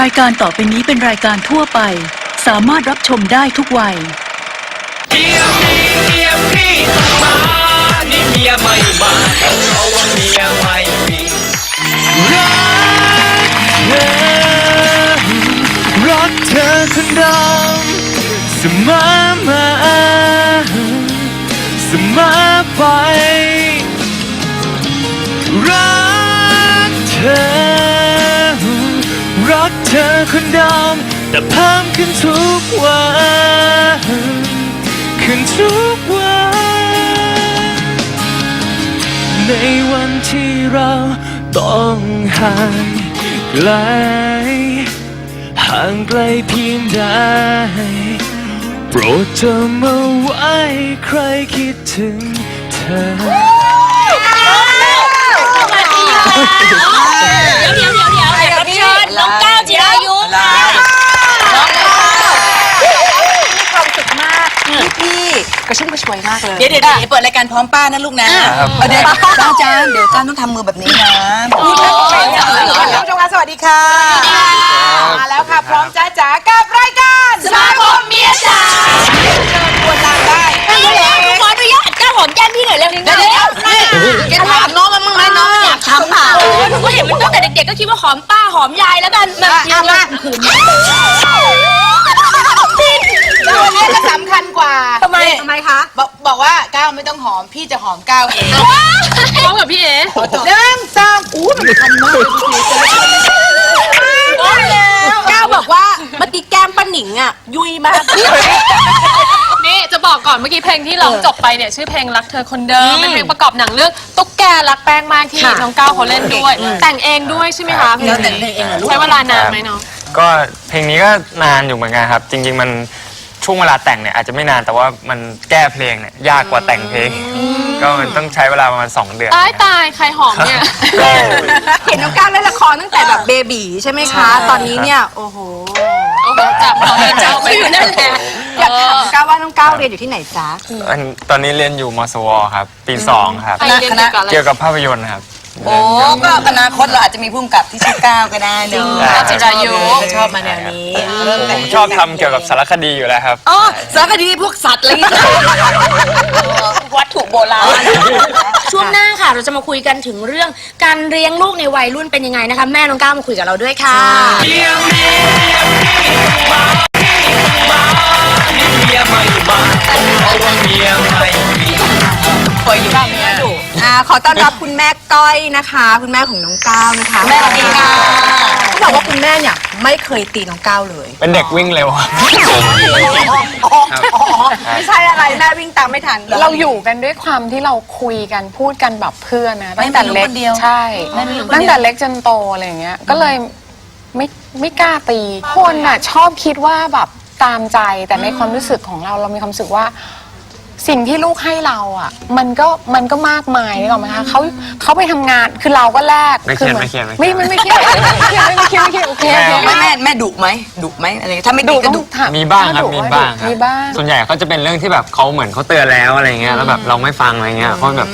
รายการต่อไปนี้เป็นรายการทั่วไป สามารถรับชมได้ทุกวัย เมียมีเมียพี่มานี่เมียไม่มาเพราะว่าเมียไม่มีรักเธอรักเธอคนเดิมเสมอ ธอคนเดิมแต่เพิ่มขึ้นทุกวันขึ้นทุกวันในวันที่เราต้องห่างไกลห่างไกลเพียงใดโปรดจำเอาไว้ใครคิดถึงเธอ เดี๋ยวเดี๋ยวเดี๋ยวเดี๋ยวแขกรับเชิญน้องก้าวจิรายุค่ะน้องก้าว มีความสุขมากพี่พี่ กระชุ่มกระชวยมากเลยเดี๋ยวเดี๋ยวเดี๋ยวเปิดรายการพร้อมป้านะลูกนะเอาเดี๋ยวจ้าจ้าเดี๋ยวจ้าต้องทำมือแบบนี้นะนี่เป็นแฟนคลับเหรอท่านผู้ชมคะสวัสดีค่ะมาแล้วค่ะพร้อมจ้าจ๋ากับรายการสมาคมเมียจ๋าเชิญชวนนางได้ขออนุญาตก้าวหอมแก้มพี่หน่อยเร็วเดี๋ยวเดี๋ยวแกถามน้องมันมั้งไหมน้องอยากทำเปล่าหนูก็เห็นมันตั้งแต่เด็กๆก็คิดว่าหอมป้าหอมยายแล้วกันแบบยังไง ขืนตัวนี้ก็สำคัญกว่าทำไมทำไมคะ บอกบอกว่าก้าวไม่ต้องหอม พี่จะหอมก้าวเองพร้อมกับพี่เอ๋หนึ่งสองอู้มันคันมากเลยดูสิก้าวบอกว่าเมื่อกี้แก้มป้าหนิงอะ ยุยมาก นี่จะบอกก่อนเมื่อกี้เพลงที่ร้องจบไปเนี่ยชื่อเพลงรักเธอคนเดิมเป็นเพลงประกอบหนังเรื่องตุ๊กแกรักแป้งมากที่น้องก้าวเขาเล่นด้วย แต่งเองด้วยใช่ไหมคะเพลงแล้วแต่งเองเหรอลูกใช้เวลานานไหมเนาะก็เพลงนี้ก็นานอยู่เหมือนกันครับ จริง ๆ มัน ช่วงเวลาแต่งเนี่ยอาจจะไม่นานแต่ว่ามันแก้เพลงเนี่ยยากกว่าแต่งเพลง ก็มันต้องใช้เวลาประมาณ2เดือน ตายตายใครหอมเนี่ย เห็นน้องก้าวเล่นละครตั้งแต่แบบเบบีใช่ไหมคะ ตอนนี้เนี่ยโอ้โหจับหอมเจ้าไปอยู่นั่นแหละอยากถามน้องก้าวว่าน้องก้าวเรียนอยู่ที่ไหนจ๊ะอันตอนนี้เรียนอยู่มสวครับ ปี2ครับใครเรียนเกี่ยวกับอะไรเกี่ยวกับภาพยนตร์ครับ โอ้ก็อนาคตเราอาจจะมีพุ่มกับที่ชื่อก้าวก็ได้เนอะก้าวจิรายุชอบมาแนวนี้เริ่มผแต่งมชอบทำเกี่ยวกับสารคดีอยู่แล้วครับ อ๋อสารคดีพวกสัตว์อะไรอย่างเงี้ยวัตถุโบราณ ช่วงหน้าค่ะ เราจะมาคุยกันถึงเรื่องการเลี้ยงลูกในวัยรุ่นเป็นยังไงนะคะ แม่น้องก้าวมาคุยกับเราด้วยค่ะเมียมีเมียพี่มามานี่เมียไม่มาเพราะว่าเมียไม่มีปล่อยอยู่ ขอต้อนรับคุณแม่ก้อยนะคะ คุณแม่ของน้องก้าวนะคะแม่สวัสดีค่ะ เขาบอกว่าคุณแม่เนี่ยไม่เคยตีน้องก้าวเลย เป็นเด็กวิ่งเร็วครับไม่ใช่อะไรแม่วิ่งตามไม่ทัน เราอยู่กันด้วยความที่เราคุยกันพูดกันแบบเพื่อนนะตั้งแต่เล็กใช่ตั้งแต่เล็กจนโตอะไรอย่างเงี้ย ก็เลยไม่ไม่กล้าตี คนน่ะชอบคิดว่าแบบตามใจแต่ในความรู้สึกของเราเรามีความรู้สึกว่า สิ่งที่ลูกให้เราอะ มันก็มันก็มากมายนึกออกไหมคะเขาเขาไปทำงานคือเราก็แลกไม่เครียดอหไม่เครียดไม่เครีไม่ยดไม่ไม่เครียดไม่เครียดไม่เครียดไม่เครียดโอเคโอเคแม่แม่แม่ดุไหมดุไหมอะไรถ้าไม่ดุตีก็ต้องดุถามมีบ้างครับดุมีว่บ้างครับมีบ้าง ส่วนใหญ่เขาจะเป็นเรื่องที่แบบเขาเหมือนเขาเตือนแล้วอะไรเงี้ยแล้วแบบเราไม่ฟังอะไรเงี้ยเขาแบบ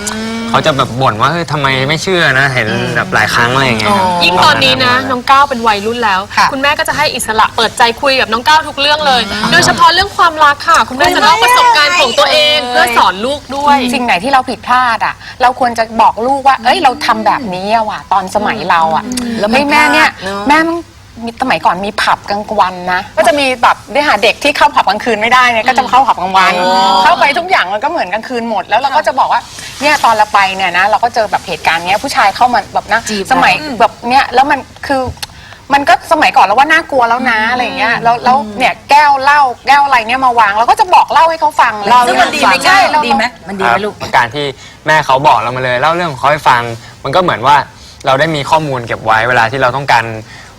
เขาจะแบบบ่นว่าเฮ้ยทำไมไม่เชื่อนะ เห็นแบบหลายครั้งอะไรอย่างเงี้ยครับ ยิ่งตอนนี้นะ น้องก้าวเป็นวัยรุ่นแล้ว ค่ะคุณแม่ก็จะให้อิสระเปิดใจคุยกับน้องก้าวทุกเรื่องเลย โดยเฉพาะเรื่องความรักค่ะ คุณแม่จะเล่าประสบการณ์ของตัวเองเพื่อสอนลูกด้วย สิ่งไหนที่เราผิดพลาดอะ เราควรจะบอกลูกว่า เอ้ยเราทำแบบนี้อะว่ะตอนสมัยเราอะแล้วมันเฮ้ยแม่เนี่ยพลาดเนอะ แม่มัน มีสมัยก่อนมีผับกลางวันนะ ก็จะมีแบบได้หาเด็กที่เข้าผับกลางคืนไม่ได้เนี่ยก็จะเข้าผับกลางวัน เข้าไปทุกอย่างมันก็เหมือนกลางคืนหมด แล้วเราก็จะบอกว่าเนี่ยตอนเราไปเนี่ยนะเราก็เจอแบบเหตุการณ์เนี้ยผู้ชายเข้ามาแบบนะสมัยแบบเนี้ยแล้วมันคือมันก็สมัยก่อนเราว่าน่ากลัวแล้วนะอะไรอย่างเงี้ยแล้วแล้วเนี่ยแก้วเหล้าแก้วอะไรเนี่ยมาวางเราก็จะบอกเล่าให้เขาฟังเลยซึ่งมันดีไหมใช่ง่ายเราดีไหมมันดีไหมลูกครับการที่แม่เขาบอกเรามาเลยเล่าเรื่องของเขาให้ฟัง มันก็เหมือนว่าเราได้มีข้อมูลเก็บไว้เวลาที่เราต้องการ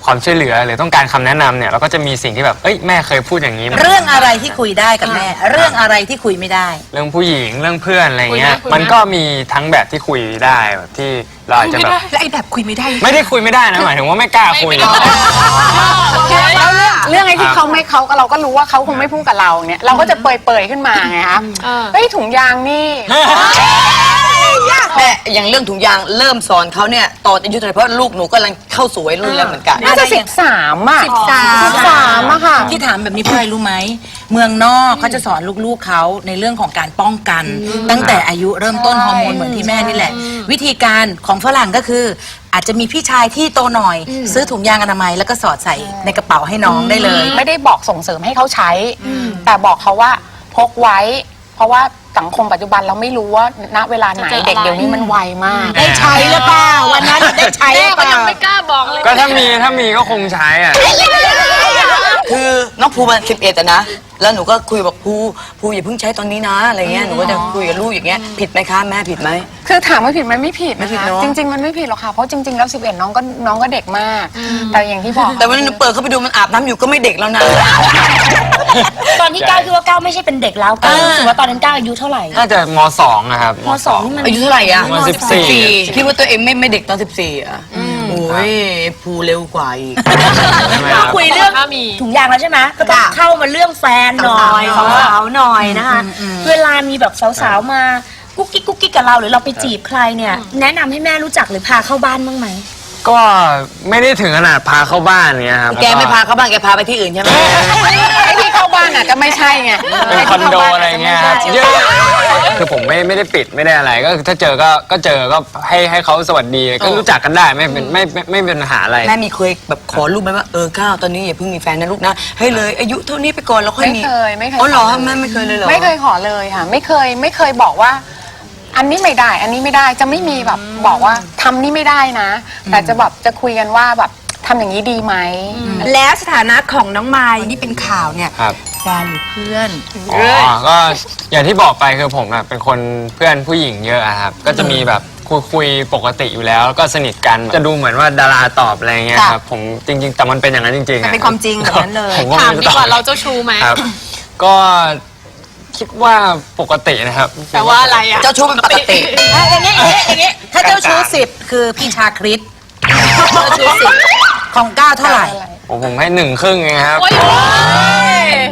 ความช่วยเหลือหรือต้องการคำแนะนำเนี่ยเราก็จะมีสิ่งที่แบบเอ้ยแม่เคยพูดอย่างนี้มาเรื่องอะไรที่คุยได้กับแม่ เรื่องอะไรที่คุยไม่ได้ เรื่องผู้หญิงเรื่องเพื่อนอะไรเงี้ย คุยไหมคุยไหม มันก็มีทั้งแบบที่คุยได้แบบที่เราอาจจะแบบแล้วไอ้แบบคุยไม่ได้ ไม่ได้คุยไม่ได้นะหมายถึงว่าไม่กล้าคุย แล้วเรื่องเรื่องไอ้ที่เขาไม่เขาก็เราก็รู้ว่าเขาคงไม่พูดกับเราเนี่ย เราก็จะเปยๆขึ้นมาไงคะเออเฮ้ยถุงยางนี่ แม่อย่างเรื่องถุงยางเริ่มสอนเขาเนี่ยตอนอายุเท่าไหร่เพราะลูกหนูกำลังเข้าสู่วัยรุ่นแล้วเหมือนกัน น่าจะสิบสามอะสิบสามสิบสามอะค่ะ ที่ถามแบบนี้เพราะอะไรรู้ไหม เมืองนอกเขาจะสอนลูกๆเขาในเรื่องของการป้องกัน ตั้งแต่อายุเริ่มต้นฮอร์โมนเหมือนที่แม่นี่แหละ วิธีการของฝรั่งก็คือ อาจจะมีพี่ชายที่โตหน่อย ซื้อถุงยางอนามัยแล้วก็สอดใส่ในกระเป๋าให้น้องได้เลย ไม่ได้บอกส่งเสริมให้เขาใช้ แต่บอกเขาว่าพกไว้ เพราะว่าสังคมปัจจุบันเราไม่รู้ว่าณเวลาไหนเด็กเดี๋ยวนี้มันไวมาก ได้ใช้หรือเปล่าวันนั้นได้ใช้หรือเปล่าก็ถ้ามีถ้ามีก็คงใช้อะ คือน้องภูมันสิบเอ็ดอะนะ แล้วหนูก็คุยบอกภูภูอย่าเพิ่งใช้ตอนนี้นะอะไรเงี้ยหนูก็จะคุยกับลูกอย่างเงี้ยผิดไหมคะแม่ผิดไหม คือถามว่าผิดไหมไม่ผิดไม่นะผิดคะเนอะ จริง ๆ มันไม่ผิดหรอกค่ะ เพราะจริง ๆ แล้ว 11 น้องก็น้องก็เด็กมาก แต่อย่างที่บอกแต่วันนั้นหนูเปิดเข้าไปดูมันอาบน้ำอยู่ก็ไม่เด็กแล้วนะ ตอนที่ก้าวคิดว่าก้าวไม่ใช่เป็นเด็กแล้วก้าวรู้สึกว่าตอนนั้นก้าวอายุเท่าไหร่น่าจะมสองนะครับ มสองนี่มัน อายุเท่าไหร่อะประมาณ14 คิดว่าตัวเองไม่ไม่เด็กตอนสิบสี่อะ โอ้ยภูเร็วกว่าอีก ใช่ไหมคก็รับ คุยเรื่องถุงยางแล้วใช่ไหมก็ต้องเข้ามาเรื่องแฟนหน่อยสาวๆหน่อยนะคะเวลามีแบบสาวๆมากุ๊กกิ๊กกุ๊กกิ๊กกับเราหรือเราไปจีบใครเนี่ย แนะนำให้แม่รู้จักหรือพาเข้าบ้านบ้างไหมก็ไม่ได้ถึงขนาดพาเข้าบ้านเนี้ยครับแกไม่พาเขาบ้างแกพาไปที่อื่นใช่ไหมไอ้ที่เข้าบ้านอาจจะไม่ใช่ไงเป็นคอนโดอะไรเงี้ยครับเยอะ คือผมไม่ไม่ได้ปิดไม่ได้อะไรก็คือถ้าเจอก็ก็เจอก็ให้ให้เขาสวัสดีก็รู้จักกันได้ไม่เป็นไม่ไม่ไม่เป็นปัญหาอะไร แม่มีเคยแบบขอลูกไหมว่าเออก้าวตอนนี้อย่าเพิ่งมีแฟนนะลูกนะให้เลย อายุเท่านี้ไปก่อนแล้วค่อยไม่มีเคยไม่เคยอ๋อเหรอขลยแม่ไม่เคยเลยเหรอไม่เคยขอเลยค่ะ ไม่เคยไม่เคยบอกว่า อันนี้ไม่ได้ อันนี้ไม่ได้จะไม่มีแบบบอกว่าทำนี่ไม่ได้นะ แต่จะแบบจะคุยกันว่าแบบทำอย่างนี้ดีไหม แล้วสถานะของน้องมายที่เป็นข่าวเนี่ย ครับ แฟนหรือเพื่อนอ๋อก็อย่างที่บอกไปคือผมอะเป็นคนเพื่อนผู้หญิงเยอะอะครับ ก็จะมีแบบคุยคุยปกติอยู่แล้วแล้วก็สนิทกันจะดูเหมือนว่าดาราตอบอะไรเงี้ยครับผมจริง ๆ แต่มันเป็นอย่างนั้นจริงๆมันเป็นอะความจริงแบบนั้นเลยผมก็ถามไรู้ดีกว่าตอบเราเจ้าชู้ไหมครับ ก็คิดว่าปกตินะครับ แต่ว่าอะไรอะ เจ้าชู้เป็นปกติอย่างเงี้ยอย่างเงี้ยอย่างเงี้ยถ้าเจ้าชู้สิบคือพี่ชาคริสเจ้าชู้สิบของก้าวเท่าไหร่ ผมผมให้หนึ่งครึ่งเองครับ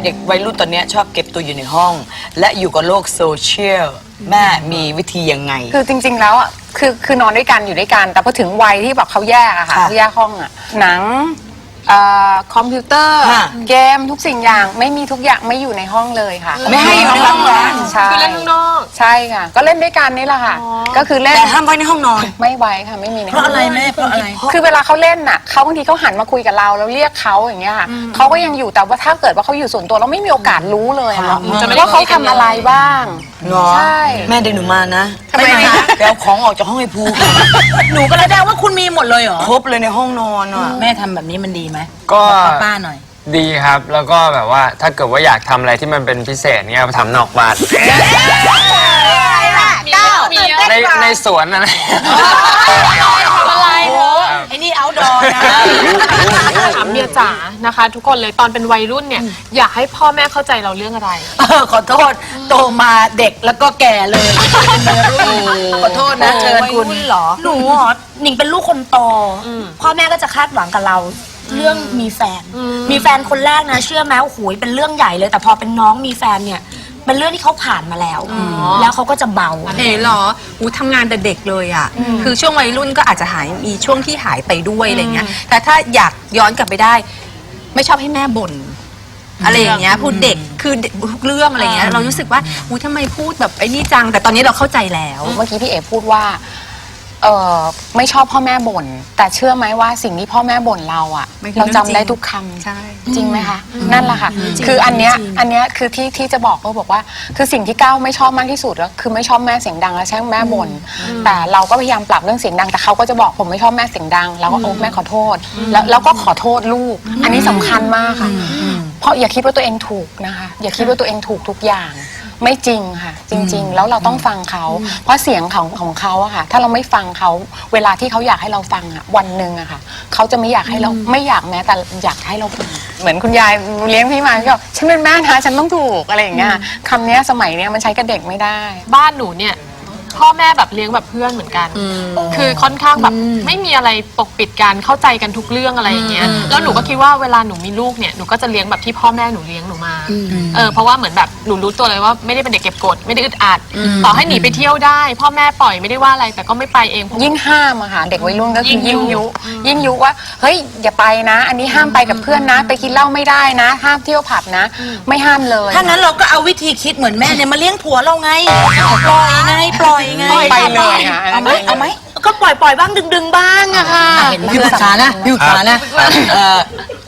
เด็กวัยรุ่นตอนเนี้ยชอบเก็บตัวอยู่ในห้อง และอยู่กับโลกโซเชียลแม่มีวิธียังไง คือจริง ๆ แล้วอะคือคือนอนด้วยกันอยู่ด้วยกัน แต่พอถึงวัยที่แบบเขาแยกอะค่ะค่ะ เขาแยกห้องอะหนังเอ่อ คอมพิวเตอร์ ค่ะเกมทุกสิ่งอย่างไม่มีทุกอย่างไม่อยู่ในห้องเลยค่ะไม่ให้อยู่ในห้องเหรอ ใช่คือเล่นข้างนอก ใช่ค่ะ ก็เล่นด้วยกันนี่แหละค่ะ ก็คือเล่นแต่ห้ามไว้ในห้องนอน ไม่ไว้ค่ะไม่มีในเพราะอะไรแม่เพราะอะไร คือเวลาเขาเล่นน่ะเขาบางทีเขาหันมาคุยกับเราแล้วเรียกเขาอย่างเงี้ยค่ะเขาก็ยังอยู่แต่ว่าถ้าเกิดว่าเขาอยู่ส่วนตัวเราไม่มีโอกาสรู้เลยอะจะไม่ได้ ว่าเขาทำอะไรบ้าง เหรอใช่ แม่เดินหนูมานะทำไมคะไปเอาของออกจากห้องไอ้ภู หนูก็แสดงว่าคุณมีหมดเลยเหรอ ครบเลยในห้องนอนอะ แม่ทำแบบนี้มันดีไหมก็บอกป้าๆหน่อย ดีครับ แล้วก็แบบว่าถ้าเกิดว่าอยากทำอะไรที่มันเป็นพิเศษเนี่ยไปทำนอกบ้านมีเยอะในในสวนอะไรไอ้นี่เอาดอนะถามเมียจ๋านะคะ ทุกคนเลยตอนเป็นวัยรุ่นเนี่ย อยากให้พ่อแม่เข้าใจเราเรื่องอะไร เออขอโทษโตมาเด็กแล้วก็แก่เลยเป็นวัยรุ่นขอโทษนะเชิญคุณเหรอหนูเหรอหนิงเป็นลูกคนโต พ่อแม่ก็จะคาดหวังกับเรา เรื่องมีแฟน มีแฟนคนแรกนะ เชื่อไหมโอ้โหเป็นเรื่องใหญ่เลย แต่พอเป็นน้องมีแฟนเนี่ย เป็นเรื่องที่เขาผ่านมาแล้ว แล้วเขาก็จะเบา เอ๋เหรออูทำงานแต่เด็กเลยอะ คือช่วงวัยรุ่นก็อาจจะหายมีช่วงที่หายไปด้วยอะไรเงี้ย แต่ถ้าอยากย้อนกลับไปได้ ไม่ชอบให้แม่บ่นอะไรอย่างเงี้ยพูดเด็กคือเด็กทุกเรื่องอะไรเงี้ยเรารู้สึกว่าอูทำไมพูดแบบไอ้นี่จัง แต่ตอนนี้เราเข้าใจแล้ว เมื่อกี้พี่เอพูดว่า เออไม่ชอบพ่อแม่บ่นแต่เชื่อไหมว่าสิ่งที่พ่อแม่บ่นเราอะมันคือเราจำเรื่องจริงได้ทุกคำใช่ จริงไหมคะ นั่นแหละค่ะคืออันเนี้ยอันเนี้ยคือที่ที่จะบอกก็บอกว่า คือสิ่งที่ก้าวไม่ชอบมากที่สุดก็คือไม่ชอบแม่เสียงดังและใช้แม่บ่นแต่เราก็พยายามปรับเรื่องเสียงดังแต่เขาก็จะบอกผมไม่ชอบแม่เสียงดังแล้วก็โอ้แม่ขอโทษ แล้วแล้วก็ขอโทษลูก อันนี้สำคัญมากค่ะ เพราะอย่าคิดว่าตัวเองถูกนะคะ อย่าคิดว่าตัวเองถูกทุกอย่าง ไม่จริงค่ะ จริง ๆ แล้วเราต้องฟังเขา เพราะเสียงของของเขาอะค่ะ ถ้าเราไม่ฟังเขาเวลาที่เขาอยากให้เราฟังอะวันหนึ่งอะค่ะเขาจะไม่อยากให้เราไม่อยากแม้แต่อยากให้เราฟังเหมือนคุณยายเลี้ยงพี่มาก็บอกฉันเป็นแม่นะฉันต้องถูกอะไรอย่างเงี้ยคำเนี้ยสมัยเนี้ยมันใช้กับเด็กไม่ได้ บ้านหนูเนี่ย พ่อแม่แบบเลี้ยงแบบเพื่อนเหมือนกัน คือค่อนข้างแบบไม่มีอะไรปกปิดกันเข้าใจกันทุกเรื่องอะไรอย่างเงี้ยแล้วหนูก็คิดว่าเวลาหนูมีลูกเนี่ยหนูก็จะเลี้ยงแบบที่พ่อแม่หนูเลี้ยงหนูมาเออเพราะว่าเหมือนแบบหนูรู้ตัวเลยว่าไม่ได้เป็นเด็กเก็บกดไม่ได้อึดอัดต่อให้หนีไปเที่ยวได้ พ่อแม่ปล่อยไม่ได้ว่าอะไรแต่ก็ไม่ไปเองเพราะ ยิ่งห้ามอะค่ะเด็กวัยรุ่นก็คือยิ่ยิ่งงยุ ยุ ยิ่งยุว่าเฮ้ยอย่าไปนะ อันนี้ห้ามไปกับเพื่อนนะ ไปกินเหล้าไม่ได้นะ ห้ามเที่ยวผับนะ ไม่ห้ามเลย ถ้างั้นเราก็เอาวิธีคิดเหมือนแม่เนี่ยมาเลี้ยงผัวเราไง ปล่อยไงปล่อยไงไปเลยค่ะเอาไหมเอาไหมก็ปล่อยปล่อยๆบ้างดึงดึงๆบ้างอะค่ะพี่ปรึกษานะพี่ปรึกษานะเอ่อ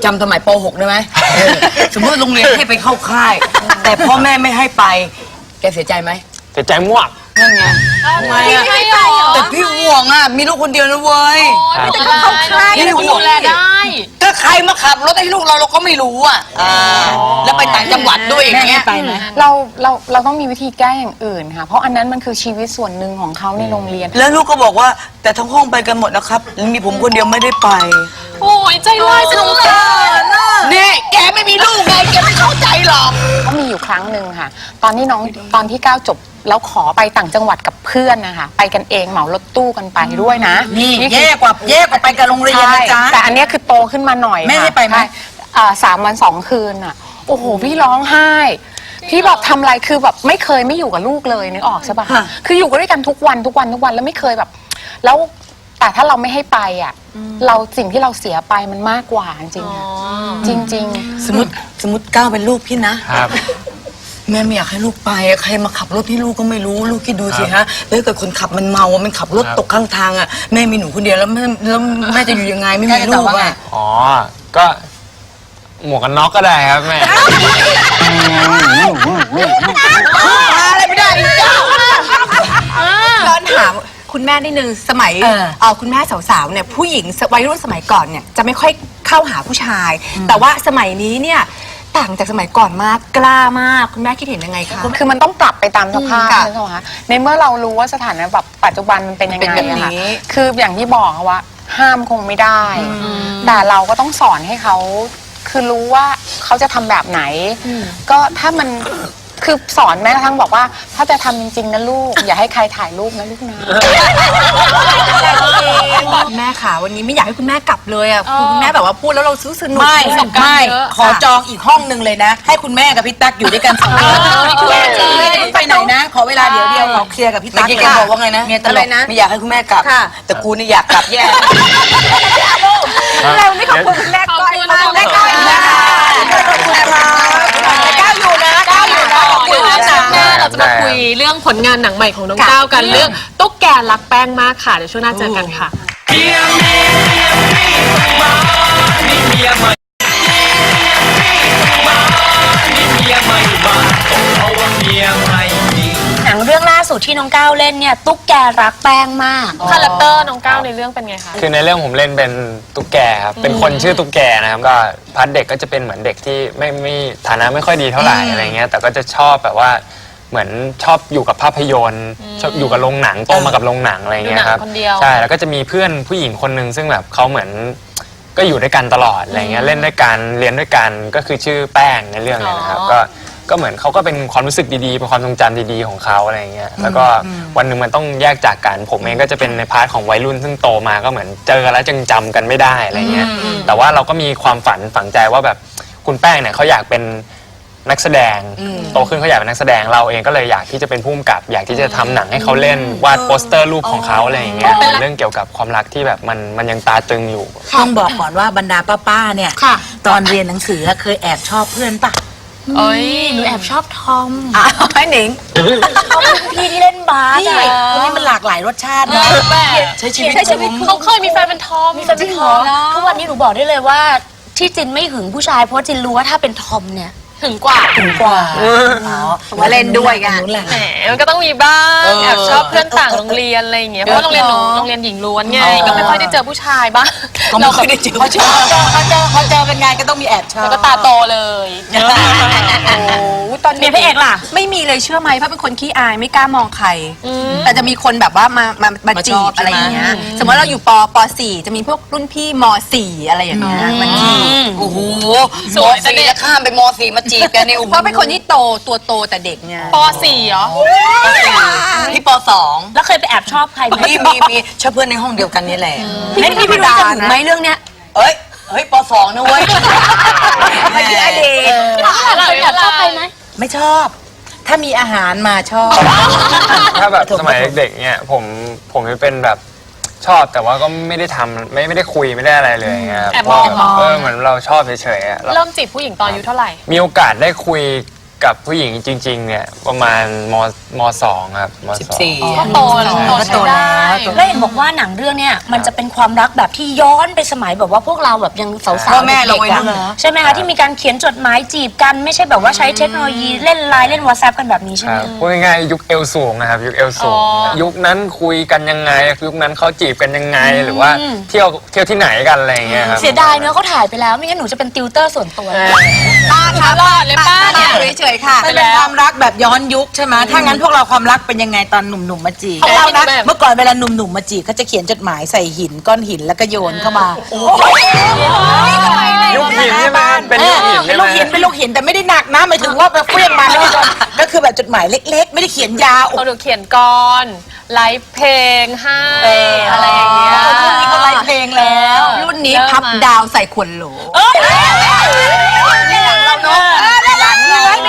จำสมัยป .6 ได้ไหมเออสมมติโรงเรียนให้ไปเข้าค่าย แต่พ่อแม่ไม่ให้ไป แกเสียใจไหมเสียใจมากนั่นไงไม่ไม่หรอแต่พี่ห่วงอะมีลูกคนเดียวนะเว้ยครับแต่ก็เข้าค่ายพี่ก็ห่วดูงแลได้ก็ ใครมาขับรถให้ลูกเราเราก็ไม่รู้อะอ่าแล้วไปต่างจังหวัดด้วยอย่างเงี้ย เราเราเราต้องมีวิธีแก้อย่างอื่นค่ะ เพราะอันนั้นมันคือชีวิตส่วนหนึ่งของเขาในโรงเรียน แล้วลูกก็บอกว่าแต่ทั้งห้องไปกันหมดนะครับ มีผมคนเดียวไม่ได้ไป โอ้ยใจร้ายจังเลยนี่แกไม่มีลูกไงแกไม่เข้าใจหรอกก็มีอยู่ครั้งหนึ่งค่ะ ตอนที่น้องตอนที่ก้าวจบแล้วขอไปต่างจังหวัดกับเพื่อนนะคะ ไปกันเองเหมารถตู้กันไปด้วยนะ นี่คือแย่กว่าแย่กว่าไปกับโรงเรียนใช่นะจ๊ะแต่ อันเนี้ยคือโตขึ้นมาหน่อยแม่ค่ะให้ไปไหมใช่อ่าสามวันสองคืนอะ โอ้โห พี่ร้องไห้ พี่แบบทำอะไรคือแบบไม่เคยไม่อยู่กับลูกเลยนึกออกใช่ปะคืออยู่กันด้วยกันทุกวันทุกวันทุกวันแล้วไม่เคยแบบ แล้วแต่ถ้าเราไม่ให้ไปอะ เราสิ่งที่เราเสียไปมันมากกว่าจริงๆค่ะจริง ๆ สมมติสมมติก้าวเป็นลูกพี่นะครับ แม่ไม่อยากให้ลูกไปอะใครมาขับรถที่ลูกก็ไม่รู้ลูกคิดดูสิฮะแล้วถ้าเกิดคนขับมันเมาอะมันขับรถครับตกข้างทางอะแม่มีหนูคนเดียวแล้วแม่แล้วแม่จะอยู่ยังไงไม่มีลูกอะอ๋อ ก็หมวกกันน็อกก็ได้ครับแม่อะไรไม่ได้อีกจ้าย้อนถามคุณแม่นิดนึงสมัยเอ่อคุณแม่สาวๆเนี่ยผู้หญิงวัยรุ่นสมัยก่อนเนี่ยจะไม่ค่อยเข้าหาผู้ชาย แต่ว่าสมัยนี้เนี่ย ต่างจากสมัยก่อนมากกล้ามาก คุณแม่คิดเห็นยังไงคะ คือมันต้องปรับไปตามสภาพค่ะนึกออกไหมคะในเมื่อเรารู้ว่าสถานะแบบปัจจุบันมันเป็นยังเป็นไงแบบอะค่ะนี้คืออย่างที่บอกค่ะว่า ห้ามคงไม่ได้ แต่เราก็ต้องสอนให้เขาคือรู้ว่าเขาจะทำแบบไหน ก็ถ้ามัน คือสอนแม้กระทั่งบอกว่า ถ้าจะทำจริงๆนะลูก อย่าให้ใครถ่ายรูปนะลูกนะคุณแม่ค่ะวันนี้ไม่อยากให้คุณแม่กลับเลยอะคุณแม่แบบว่าพูดแล้วเราซื้อสนุกไม่ประสบการณ์ไม่เยอะขอจองอีกห้องหนึ่งเลยนะ ให้คุณแม่กับพี่ตั๊กอยู่ด้วยกันสองคนเออไม่ต้องไปไหนนะ ขอเวลาเดี๋ยวเดียวขอเคลียร์กับพี่เมื่อตั๊กกี้แกบอกว่าไงนะเมียตลอะไรกนะไม่อยากให้คุณแม่กลับค่ะแต่กูนี่อยากกลับแย่เราไม่ขอบคุณคุณแม่ก้อยมากแม่ก้อยนะคะขอบคุณนะคะ เราจะมาคุยเรื่องผลงานหนังใหม่ของน้องก้าวกันเรื่องตุ๊กแกรักแป้งมากค่ะเดี๋ยวช่วงหน้าเจอกันค่ะเมียเมียเมียพี่ต้องมานี่เมียใหม่นี่เมียใหม่มาต้องเอาว่าเมียใหม่ดีหนังเรื่องล่าสุดที่น้องก้าวเล่นเนี่ยตุ๊กแกรักแป้งมาก คาแรคเตอร์น้องก้าวในเรื่องเป็นไงคะ คือในเรื่องผมเล่นเป็นตุ๊กแกครับ เป็นคนชื่อตุ๊กแกนะครับ ก็พาร์ทเด็กก็จะเป็นเหมือนเด็กที่ไม่ไม่ฐานะไม่ค่อยดีเท่าไหร่อะไรเงี้ย แต่ก็จะชอบแบบว่า เหมือนชอบอยู่กับภาพยนตร์ชอบอยู่กับโรงหนังโตมากับโรงหนังอะไรเงี้ยครับดูหนังคนเดียว ใช่แล้วก็จะมีเพื่อนผู้หญิงคนหนึ่งซึ่งแบบเขาเหมือนก็อยู่ด้วยกันตลอดอะไรเงี้ยเล่นด้วยกันเรียนด้วยกันก็คือชื่อแป้งในเรื่องเลยนะครับก็ก็เหมือนเขาก็เป็นความรู้สึกดีๆเป็นความทรงจำดีๆของเขาอะไรเงี้ยแล้วก็วันหนึ่งมันต้องแยกจากกันผมเองก็จะเป็นในพาร์ทของวัยรุ่นซึ่งโตมาก็เหมือนเจอแล้วจึงจำกันไม่ได้อะไรเงี้ยแต่ว่าเราก็มีความฝันฝังใจว่าแบบคุณแป้งเนี่ยเขาอยากเป็น นักแสดงโตขึ้นเขาอยากเป็นนักแสดงเราเองก็เลยอยากที่จะเป็นผู้กำกับ อยากที่จะทำหนังให้เขาเล่นวาดโปสเตอร์รูปของเขาอะไรอย่างเงี้ยเป็นเรื่องเกี่ยวกับความรักที่แบบมันมันยังตาตึงอยู่ ต้องบอกก่อนว่าบรรดาป้าๆเนี่ย ค่ะ ตอนเรียนหนังสือเคยแอบชอบเพื่อนปะเอ้ยหนูแอบชอบทอมอ้าวไอ้หนิงชอบรุ่นพี่ที่เล่นบาสนี่อะวันนี้มันหลากหลายรสชาตินะใช้ชีวิตใช้ชีวิตเขาเคยมีแฟนเป็นทอม มีแฟนเป็นทอมทุกวันนี้หนูบอกได้เลยว่าที่จินไม่หึงผู้ชายเพราะว่าจินรู้ว่าถ้าเป็นทอมเนี่ย ถึงกว่า ถึงกว่ามาเล่นด้วยกันนู้นแหละแหมมันก็ต้องมีบ้างแอบชอบเพื่อนต่างโรงเรียนอะไรอย่างเงี้ยเพราะว่าโรงเรียนหนูโรงเรียนหญิงล้วนไงก็ไม่ค่อยได้เจอผู้ชายบ้างก็ไม่ค่อยได้เจอเขาเจอเขาเจอเขาเจอเป็นไงก็ต้องมีแอบชอบแล้วก็ตาโตเลยโอ้ตอนเมียพระเอกล่ะ ไม่มีเลยเชื่อไหมเพราะเป็นคนขี้อายไม่กล้ามองใครแต่จะมีคนแบบว่ามามามามาชจีอบบอะไรอย่างเงี้ยใช่ไหมสมมติเราอยู่ปปสี่จะมีพวกรุ่นพี่มสี่อะไรอย่างเงี้ยมาจีบ โอ้โหสวยมสี่แต่เด็กจะข้ามไปมสี่มาจีจีบกันในอุ้มเพราะเป็นคนที่โตตัวโตแต่เด็กไงป .4 เหรอ พี่ปสองแล้วเคยไปแอบชอบใครไหมพี่มีมีชอบเพื่อนในห้องเดียวกันนี่แหละพี่พี่พี่รู้จะถึงไหมเรื่องเนี้ยเอ้ยเฮ้ยปสองนะเว้ยไม่ใช่อดีตเคยแอบชอบใครไหมไม่ชอบ ถ้ามีอาหารมาชอบ ถ้าแบบสมัยเด็กๆเนี่ยผมผมจะเป็นแบบ ชอบแต่ว่าก็ไม่ได้ทำไม่ไม่ได้คุยไม่ได้อะไรเลยเงี้ยครับแอบมอง เพราะเออเหมือนเราชอบเฉยๆอะแล้วเริ่มจีบผู้หญิงตอนอายุเท่าไหร่ มีโอกาสได้คุย กับผู้หญิงจริง ๆ เนี่ยประมาณมมสองครับมสองก็โตแล้วโตใช้ได้ แล้วเห็นบอกว่าหนังเรื่องเนี้ยมันจะเป็นความรักแบบที่ย้อนไปสมัยแบบว่าพวกเราแบบยังสาวๆพ่อแม่เราด็กๆวัยรุ่นอะเหรอ ใช่ไหมคะที่มีการเขียนจดหมายจีบกันไม่ใช่แบบว่าใช้เทคโนโลยีเล่นไลน์เล่นวอทแอปกันแบบนี้ใช่คไหมรับพูดง่ายๆยุคเอลสูงนะครับ ยุคเอลสูงอ๋อยุคนั้นคุยกันยังไง ยุคนั้นเขาจีบกันยังไงหรือว่าเที่ยวเที่ยวที่ไหนกันอะไรอย่างเงี้ยครับ เสียดายเนอะเขาถ่ายไปแล้วไม่งั้นหนูจะเป็นติวเตอร์ส่วนตัวเลยป้าคะรอดเลยป้าเนี่ยเฉยๆค่ะมันเป็นความรักแบบย้อนยุคใช่ไหมถ้างั้นพวกเราความรักเป็นยังไงตอนหนุ่มๆมาจีบของเรานะเมื่อก่อนเวลาหนุ่มๆมาจีบเขาจะเขียนจดหมายใส่หินก้อนหินแล้วก็โยนเข้ามายุคหินใช่ไหมเป็นยุคหินเป็ใช่นไหลูมกหินเป็นลูกหินแต่ไม่ได้หนักนะหมายถึงว่าไปเฟี้ยงมาแล้วก็โดนก็คือแบบจดหมายเล็ก ๆ ไม่ได้เขียนยาวเขาดูเขียนกรไลฟ์เพลงให้อะไรอย่างเงี้ยรุ่นนี้ก็ไล่เพลงแล้ว รุ่นนี้พับดาวใส่ขวดโหล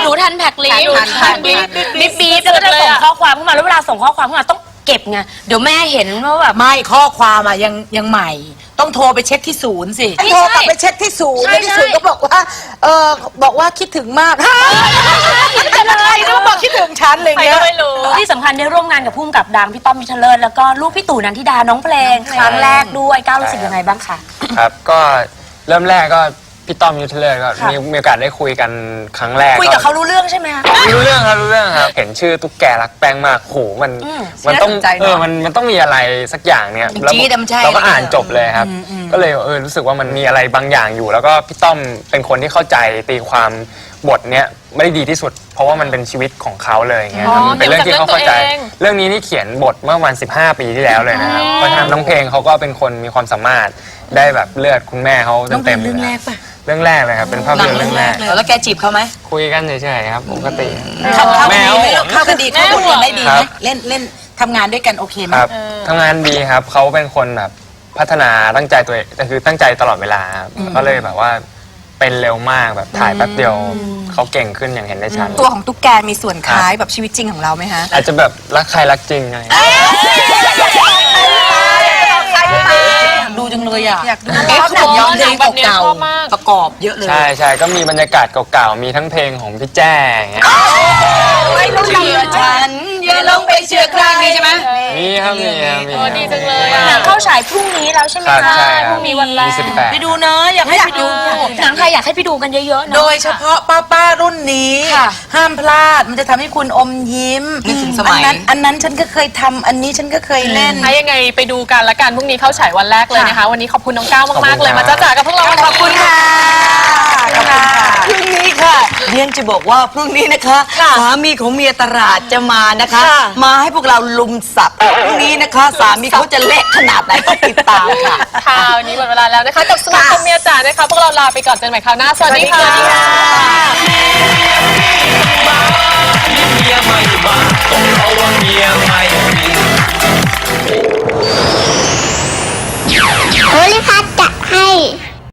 หนูทันแพ็กลิสต์ทันทันบีบบีบบีบแล้วก็จะส่งข้อความเข้ามาแล้วเวลาส่งข้อความเข้ามาต้องเก็บไงเดี๋ยวแม่เห็นว่าแบบ ไม่ข้อความอะยังยังใหม่ ต้องโทรไปเช็คที่ศูนย์สิโทรกลับไปเช็คที่ศูนย์ใช่แล้วที่ศูนย์ใช่ ก็บอกว่าเออบอกว่าคิดถึงมากเป็นอะไรนะบอกคิดถึงฉันอะไรใครเงี้ย ที่สำคัญได้ร่วมงานกับพุ่มกับดังพี่ต้อมมิทเลิศแล้วก็ลูกพี่ตู่นันทิดาน้องเพลงครั้งแรกด้วยก้าวรู้สึกยังไงบ้างคะ ครับก็เริ่มแรกก็ พี่ต้อมยุทธเลิศก็ค่ะมีมีโอกาสได้คุยกันครั้งแรกคุยกับเขารู้เรื่องใช่ไหมคะ รู้เรื่องครับรู้เรื่องครับ เห็นชื่อตุ๊กแกรักแป้งมากโหมันอืมมันต้องน่าสนใจเนอะเออมันมันต้องมีอะไรสักอย่างเนี่ยมันแล้วจี๊ดอะมันใช่เราก็อ่านจบเลยครับก็เลยเออรู้สึกว่ามันมีอะไรบางอย่างอยู่ แล้วก็พี่ต้อมเป็นคนที่เข้าใจตีความบทเนี้ยไม่ได้ดีที่สุด เพราะว่ามันเป็นชีวิตของเขาเลยอย่างเงี้ยครับอ๋อมันเป็นเรื่องที่เขาเข้าใจเกี่ยวกับเรื่องตัวเองเรื่องนี้นี่เขียนบทเมื่อวัน 15 ปีที่แล้วเลยนะครับเพราะฉะนั้นน้องเพลงเขาก็เป็นคนมีความสามารถได้แบบเลือดคุณแม่เขาน้องเพลเต็งมๆเรื่องลแรยกป่ะ เรื่องแรกเลยครับ เป็นภาพยนตร์เรื่องแรกแล้วแกจีบเขาไหมคุยกันเฉยๆครับปกติ เข้าเข้าแมกันวดีไหมลูกเข้ากันดีเข้ากันดีได้ดีไหคมรับเล่นเล่นทำงานด้วยกันโอเคไหมครับทำงานดีครับเขาเป็นคนแบบพัฒนาตั้งใจตัวเองแต่คือตั้งใจตลอดเวลาครับก็เลยแบบว่าเป็นเร็วมากแบบถ่ายแป๊บเดียวเขาเก่งขึ้นอย่างเห็นได้ชัดตัวของตุ๊กแกมีส่วนคล้ายแบบชีวิตจริงของเราไหมคะอาจจะแบบรักใครรักจริงอะไรอย่างเงี้ยดูจัง เลยอะอยากดูเอ๊ะเขาบอกย้อนเพลงแบบเนี้ยเก่าชอบมาก ๆประกอบเยอะเลย ใช่ใช่ก็มีบรรยากาศเก่าๆ มีทั้งเพลงของพี่แจ้อย่างเงี้ยเชื่อฉันอย่าลงไปเชื่อใครมีใช่ไหมมีครับมีครับมีโอ้ดีจังเลยอะหนังเข้าฉายพรุ่งนี้แล้วใช่ไหมครับคะใช่คพรับรุ่งนี้วันแรมีกสิบแปดไปดูเนอะอยากให้ไปดู หนังไทยอยากให้ไปดูกันเยอะๆเนอะโดยเฉพาะป้าป้าๆรุ่นนี้ ค่ะ ห้ามพลาดมันจะทำให้คุณอมยิ้มนึกถึงสมัย อันนั้นอันนั้นฉันก็เคยทำอันนี้ฉันก็เคยเล่น ถ้ายังไงไปดูกันละกันพรุ่งนี้เข้าฉายวันแรกเลยนะคะ วันนี้ขอบคุณน้องก้าวมากๆเลยมาจ้าจ๋ากับพวกเราขอบคุณค่ะ พรุ่งนี้ค่ะ เรียนจะบอกว่าพรุ่งนี้นะคะสามีของเมียตลาดจะมานะคะมาให้พวกเราลุมสับพรุ่งนี้นะคะ สามีเขาจะเละขนาดไหนกติดตามค่ะ คราวนี้หมดเวลาแล้วนะคะ กับสมาคมเมียจ๋านะคะ พวกเราลาไปก่อนเจอกันใหม่คราวหน้า สวัสดีค่ะ เมียไม่งพังเมีจะให้